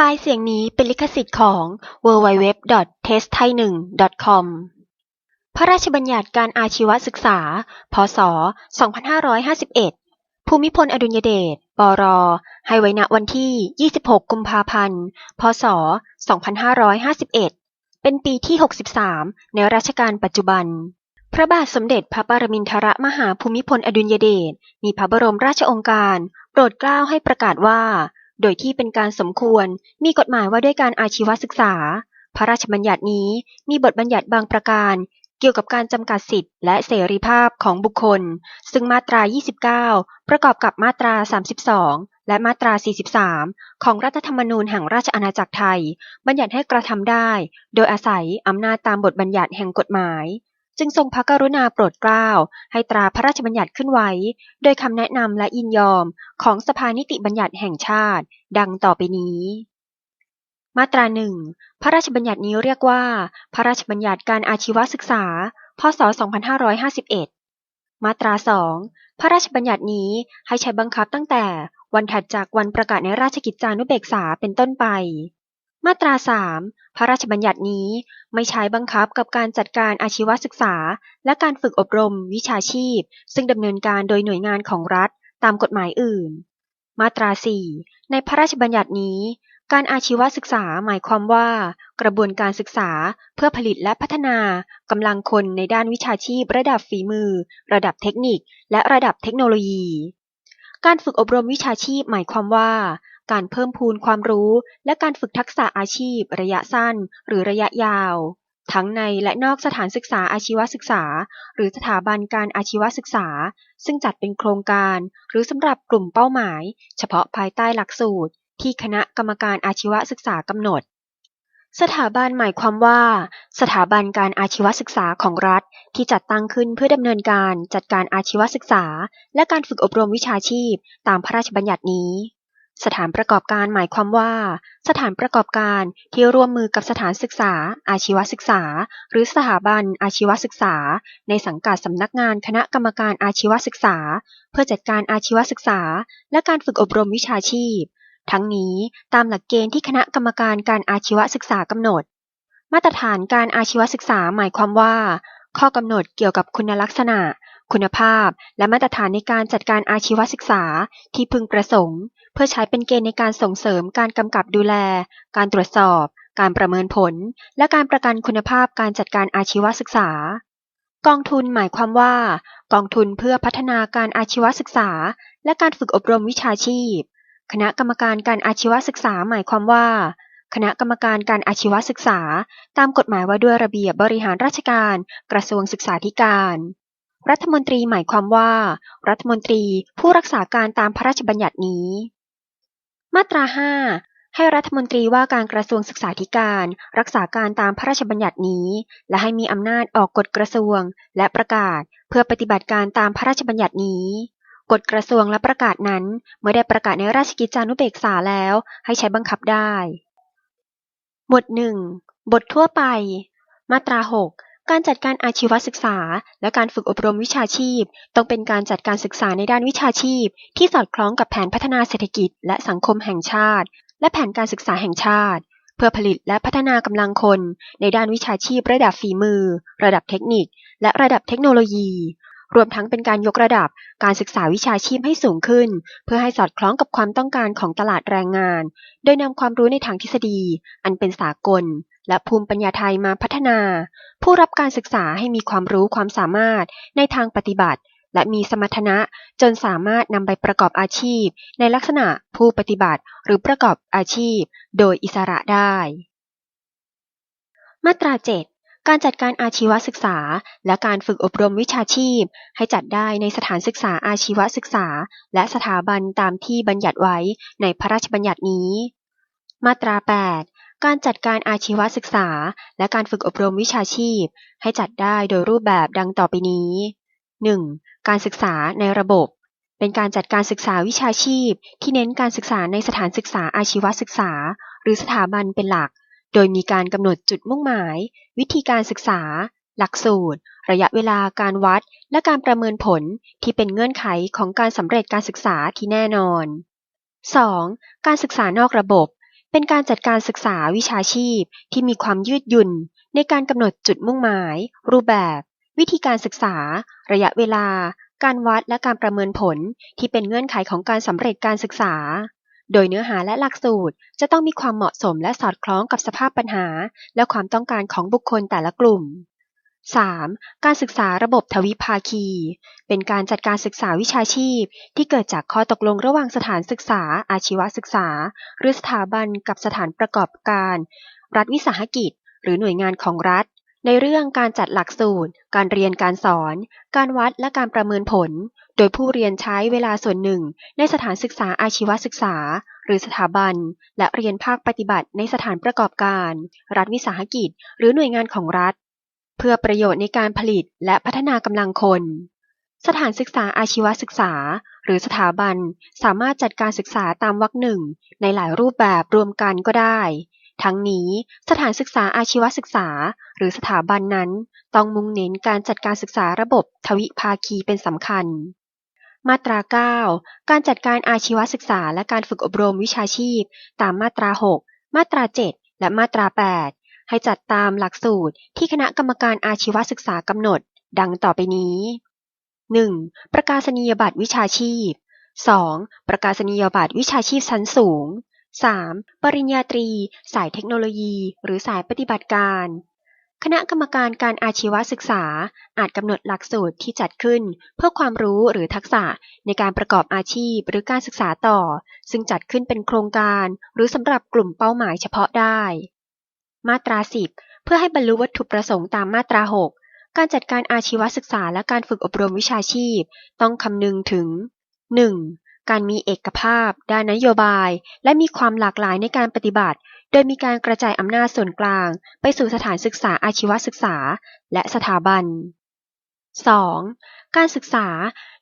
ไฟล์เสียงนี้เป็นลิขสิทธิ์ของ www.testthai1.com พระราชบัญญัติการอาชีวศึกษา พ.ศ.2551 ภูมิพลอดุลยเดช ปร.ให้ไว้ณวันที่ 26 กุมภาพันธ์ พ.ศ.2551 เป็นปีที่ 63 ในรัชกาลปัจจุบัน พระบาทสมเด็จพระปรมินทรมหาภูมิพลอดุลยเดช มีพระบรมราชโองการ โปรดเกล้าให้ประกาศว่า โดยที่เป็นการสมควรมีกฎหมายว่าด้วยการอาชีวศึกษา พระราชบัญญัตินี้มีบทบัญญัติบางประการ เกี่ยวกับการจำกัดสิทธิและเสรีภาพของบุคคล ซึ่งมาตรา 29 ประกอบกับมาตรา 32 และมาตรา 43 ของรัฐธรรมนูญแห่งราชอาณาจักรไทย บัญญัติให้กระทำได้ โดยอาศัยอำนาจตามบทบัญญัติแห่งกฎหมาย จึงทรงพระกรุณาโปรดเกล้าให้ตราพระราชบัญญัติขึ้นไว้ โดยคำแนะนำและยินยอมของสภานิติบัญญัติแห่งชาติ ดังต่อไปนี้ มาตราหนึ่งพระราชบัญญัตินี้เรียกว่า พระราชบัญญัติการอาชีวศึกษา พ.ศ.2551 มาตราสองพระราชบัญญัตินี้ให้ใช้บังคับตั้งแต่วันถัดจากวันประกาศในราชกิจจานุเบกษาเป็นต้นไป มาตราสามพระราชบัญญัตินี้ไม่ใช้บังคับกับการจัดการอาชีวศึกษา และการฝึกอบรมวิชาชีพ ซึ่งดำเนินการโดยหน่วยงานของรัฐ ตามกฎหมายอื่น มาตรา 4 ในพระราชบัญญัตินี้ การอาชีวศึกษาหมายความว่า กระบวนการศึกษาเพื่อผลิตและพัฒนากำลังคนในด้านวิชาชีพ ระดับฝีมือ ระดับเทคนิค และระดับเทคโนโลยี การฝึกอบรมวิชาชีพหมายความว่า การเพิ่มพูนความรู้ และการฝึกทักษะอาชีพ ระยะสั้น หรือระยะยาว ทั้งในและนอกสถานศึกษาอาชีวศึกษา หรือสถาบันการอาชีวศึกษา ซึ่งจัดเป็นโครงการ หรือสำหรับกลุ่มเป้าหมาย เฉพาะภายใต้หลักสูตร ที่คณะกรรมการอาชีวศึกษากำหนดสถาบันหมายความว่า สถาบันการอาชีวศึกษาของรัฐ ที่จัดตั้งขึ้นเพื่อดำเนินการจัดการอาชีวศึกษา และการฝึกอบรมวิชาชีพ ตามพระราชบัญญัตินี้ สถานประกอบการหมายความว่า สถานประกอบการที่ร่วมมือกับสถานศึกษา อาชีวศึกษา หรือสถาบันอาชีวศึกษา ในสังกัดสำนักงานคณะกรรมการอาชีวศึกษา เพื่อจัดการอาชีวศึกษา และการฝึกอบรมวิชาชีพ ทั้งนี้ตามหลักเกณฑ์ที่คณะกรรมการการอาชีวศึกษากำหนด มาตรฐานการอาชีวศึกษาหมายความว่า ข้อกำหนดเกี่ยวกับคุณลักษณะ คุณภาพ และมาตรฐานในการจัดการอาชีวศึกษาที่พึงประสงค์ พื่อใช้เป็นเกณฑ์ในการส่งเสริมการกำกับดูแล การตรวจสอบ การประเมินผล และการประกันคุณภาพการจัดการอาชีวศึกษา กองทุนหมายความว่า กองทุนเพื่อพัฒนาการอาชีวศึกษา และการฝึกอบรมวิชาชีพ คณะกรรมการการอาชีวศึกษาหมายความว่า คณะกรรมการการอาชีวศึกษา ตามกฎหมายว่าด้วยระเบียบบริหารราชการ กระทรวงศึกษาธิการรัฐมนตรีหมายความว่า รัฐมนตรีผู้รักษาการตามพระราชบัญญัตินี้ มาตรา 5 ให้รัฐมนตรีว่าการกระทรวงศึกษาธิการ รักษาการตามพระราชบัญญัตินี้ และให้มีอำนาจออกกฎกระทรวง และประกาศเพื่อปฏิบัติการตามพระราชบัญญัตินี้กฎกระทรวงและประกาศนั้น เมื่อได้ประกาศในราชกิจจานุเบกษาแล้ว ให้ใช้บังคับได้ หมวดหนึ่งบททั่วไป มาตรา 6 การจัดการอาชีวศึกษา และการฝึกอบรมวิชาชีพ ต้องเป็นการจัดการศึกษาในด้านวิชาชีพ ที่สอดคล้องกับแผนพัฒนาเศรษฐกิจ และสังคมแห่งชาติ และแผนการศึกษาแห่งชาติ เพื่อผลิตและพัฒนากำลังคน ในด้านวิชาชีพ ระดับฝีมือ ระดับเทคนิค และระดับเทคโนโลยี รวมทั้งเป็นการยกระดับการศึกษาวิชาชีพให้สูงขึ้น เพื่อให้สอดคล้องกับความต้องการของตลาดแรงงาน โดยนำความรู้ในทางทฤษฎี อันเป็นสากล และภูมิปัญญาไทยมาพัฒนา ผู้รับการศึกษาให้มีความรู้ความสามารถในทางปฏิบัติ และมีสมรรถนะจนสามารถนำไปประกอบอาชีพ ในลักษณะผู้ปฏิบัติหรือประกอบอาชีพ โดยอิสระได้ มาตรา 7 การจัดการอาชีวศึกษา และการฝึกอบรมวิชาชีพ ให้จัดได้ในสถานศึกษาอาชีวศึกษา และสถาบันตามที่บัญญัติไว้ในพระราชบัญญัตินี้ มาตรา 8 การจัดการอาชีวศึกษา และการฝึกอบรมวิชาชีพ ให้จัดได้โดยรูปแบบดังต่อไปนี้ 1. การศึกษาในระบบ เป็นการจัดการศึกษาวิชาชีพ ที่เน้นการศึกษาในสถานศึกษาอาชีวศึกษา หรือสถาบันเป็นหลัก โดยมีการกำหนดจุดมุ่งหมาย วิธีการศึกษา หลักสูตร ระยะเวลาการวัด และการประเมินผลที่เป็นเงื่อนไขของการสำเร็จการศึกษาที่แน่นอน 2. การศึกษานอกระบบ เป็นการจัดการศึกษาวิชาชีพที่มีความยืดหยุ่น ในการกำหนดจุดมุ่งหมาย รูปแบบ วิธีการศึกษา ระยะเวลา การวัดและการประเมินผลที่เป็นเงื่อนไขของการสำเร็จการศึกษา โดยเนื้อหาและหลักสูตรจะต้องมีความเหมาะสมและสอดคล้องกับสภาพปัญหา และความต้องการของบุคคลแต่ละกลุ่ม 3. การศึกษาระบบทวิภาคี เป็นการจัดการศึกษาวิชาชีพ ที่เกิดจากข้อตกลงระหว่างสถานศึกษา อาชีวศึกษา หรือสถาบันกับสถานประกอบการ รัฐวิสาหกิจ หรือหน่วยงานของรัฐ ในเรื่องการจัดหลักสูตร การเรียนการสอน การวัดและการประเมินผล โดยผู้เรียนใช้เวลาส่วนหนึ่ง ในสถานศึกษาอาชีวศึกษา หรือสถาบัน และเรียนภาคปฏิบัติในสถานประกอบการ รัฐวิสาหกิจ หรือหน่วยงานของรัฐ เพื่อประโยชน์ในการผลิตและพัฒนากำลังคน สถานศึกษาอาชีวศึกษา หรือสถาบัน สามารถจัดการศึกษาตามวรรคหนึ่งในหลายรูปแบบรวมกันก็ได้ ทั้งนี้สถานศึกษาอาชีวศึกษา หรือสถาบันนั้น ต้องมุ่งเน้นการจัดการศึกษาระบบทวิภาคีเป็นสำคัญ มาตรา 9 การจัดการอาชีวศึกษาและการฝึกอบรมวิชาชีพ ตามมาตรา 6 มาตรา 7 และมาตรา 8 ให้จัดตามหลักสูตรที่คณะกรรมการอาชีวศึกษากำหนด ดังต่อไปนี้ 1. ประกาศนียบัตรวิชาชีพ 2. ประกาศนียบัตรวิชาชีพชั้นสูง 3. ปริญญาตรี สายเทคโนโลยี หรือสายปฏิบัติการ คณะกรรมการการอาชีวศึกษา อาจกำหนดหลักสูตรที่จัดขึ้น เพื่อความรู้หรือทักษะในการประกอบอาชีพหรือการศึกษาต่อ ซึ่งจัดขึ้นเป็นโครงการ หรือสำหรับกลุ่มเป้าหมายเฉพาะได้ มาตรา 10 เพื่อให้บรรลุวัตถุประสงค์ตามมาตรา 6 การจัดการอาชีวศึกษาและการฝึกอบรมวิชาชีพ ต้องคำนึงถึง 1. การมีเอกภาพ ด้านนโยบาย และมีความหลากหลายในการปฏิบัติ โดยมีการกระจายอำนาจส่วนกลาง ไปสู่สถานศึกษาอาชีวศึกษา และสถาบัน 2. การศึกษา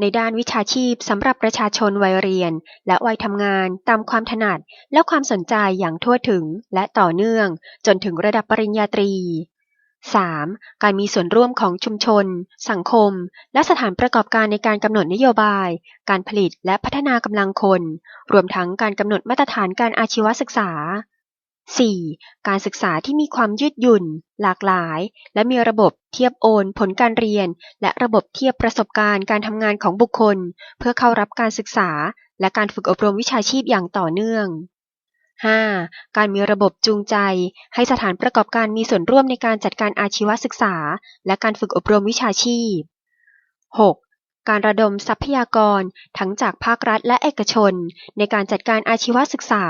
ในด้านวิชาชีพสำหรับประชาชนวัยเรียน และวัยทำงานตามความถนัดและความสนใจอย่างทั่วถึงและต่อเนื่อง จนถึงระดับปริญญาตรี 3. การมีส่วนร่วมของชุมชน สังคม และสถานประกอบการในการกำหนดนโยบาย การผลิตและพัฒนากำลังคน รวมทั้งการกำหนดมาตรฐานการอาชีวศึกษา 4. การศึกษาที่มีความยืดหยุ่น หลากหลาย และมีระบบเทียบโอน ผลการเรียน และระบบเทียบประสบการณ์การทำงานของบุคคล เพื่อเข้ารับการศึกษา และการฝึกอบรมวิชาชีพอย่างต่อเนื่อง 5. การมีระบบจูงใจ ให้สถานประกอบการมีส่วนร่วมในการจัดการอาชีวศึกษา และการฝึกอบรมวิชาชีพ 6. การระดมทรัพยากร ทั้งจากภาครัฐและเอกชน ในการจัดการอาชีวศึกษา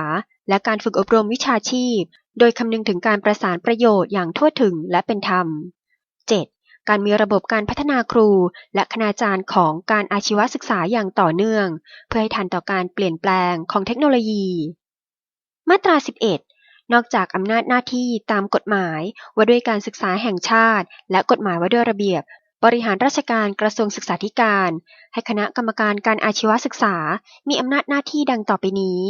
และการฝึกอบรมวิชาชีพ โดยคำนึงถึงการประสานประโยชน์อย่างทั่วถึงและเป็นธรรม 7. การมีระบบการพัฒนาครู และคณาจารย์ของการอาชีวศึกษาอย่างต่อเนื่อง เพื่อให้ทันต่อการเปลี่ยนแปลงของเทคโนโลยี มาตรา 11 นอกจากอำนาจหน้าที่ตามกฎหมายว่าด้วยการศึกษาแห่งชาติ และกฎหมายว่าด้วยระเบียบบริหารราชการกระทรวงศึกษาธิการ ให้คณะกรรมการการอาชีวศึกษา มีอำนาจหน้าที่ดังต่อไปนี้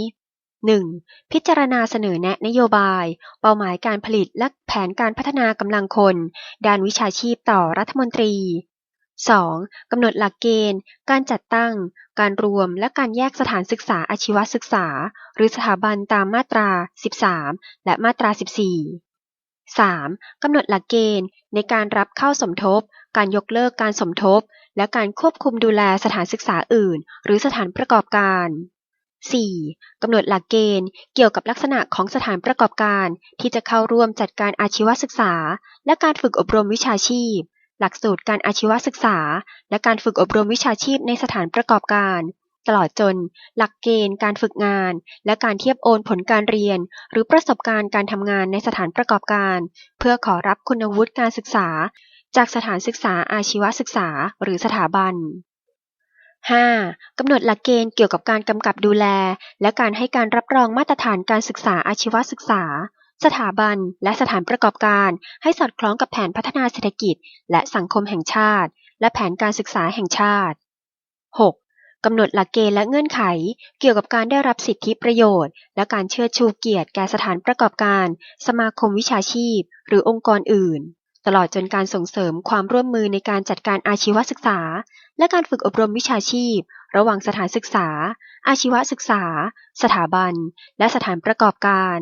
1. พิจารณาเสนอแนะนโยบาย เป้าหมายการผลิตและแผนการพัฒนากำลังคน ด้านวิชาชีพต่อรัฐมนตรี 2. กำหนดหลักเกณฑ์ การจัดตั้ง การรวม และการแยกสถานศึกษาอาชีวศึกษา หรือสถาบันตามมาตรา 13 และมาตรา 14 3. กำหนดหลักเกณฑ์ ในการรับเข้าสมทบ การยกเลิกการสมทบ และการควบคุมดูแลสถานศึกษาอื่น หรือสถานประกอบการ 4. กำหนดหลักเกณฑ์ เกี่ยวกับลักษณะของสถานประกอบการ ที่จะเข้าร่วมจัดการอาชีวศึกษา และการฝึกอบรมวิชาชีพ หลักสูตรการอาชีวศึกษา และการฝึกอบรมวิชาชีพในสถานประกอบการ ตลอดจน หลักเกณฑ์ การฝึกงาน และการเทียบโอนผลการเรียน หรือประสบการณ์การทำงานในสถานประกอบการ เพื่อขอรับคุณวุฒิการศึกษา จากสถานศึกษาอาชีวศึกษา หรือสถาบัน 5. กำหนดหลักเกณฑ์เกี่ยวกับการกำกับดูแล และการให้การรับรองมาตรฐานการศึกษาอาชีวศึกษา สถาบันและสถานประกอบการให้สอดคล้องกับแผนพัฒนาเศรษฐกิจ และสังคมแห่งชาติ และแผนการศึกษาแห่งชาติ 6. กำหนดหลักเกณฑ์และเงื่อนไข เกี่ยวกับการได้รับสิทธิประโยชน์ และการเชิดชูเกียรติแก่สถานประกอบการ สมาคมวิชาชีพ หรือองค์กรอื่น ตลอดจนการส่งเสริมความร่วมมือในการจัดการอาชีวศึกษา และการฝึกอบรมวิชาชีพ ระหว่างสถานศึกษา อาชีวศึกษา สถาบัน และสถานประกอบการ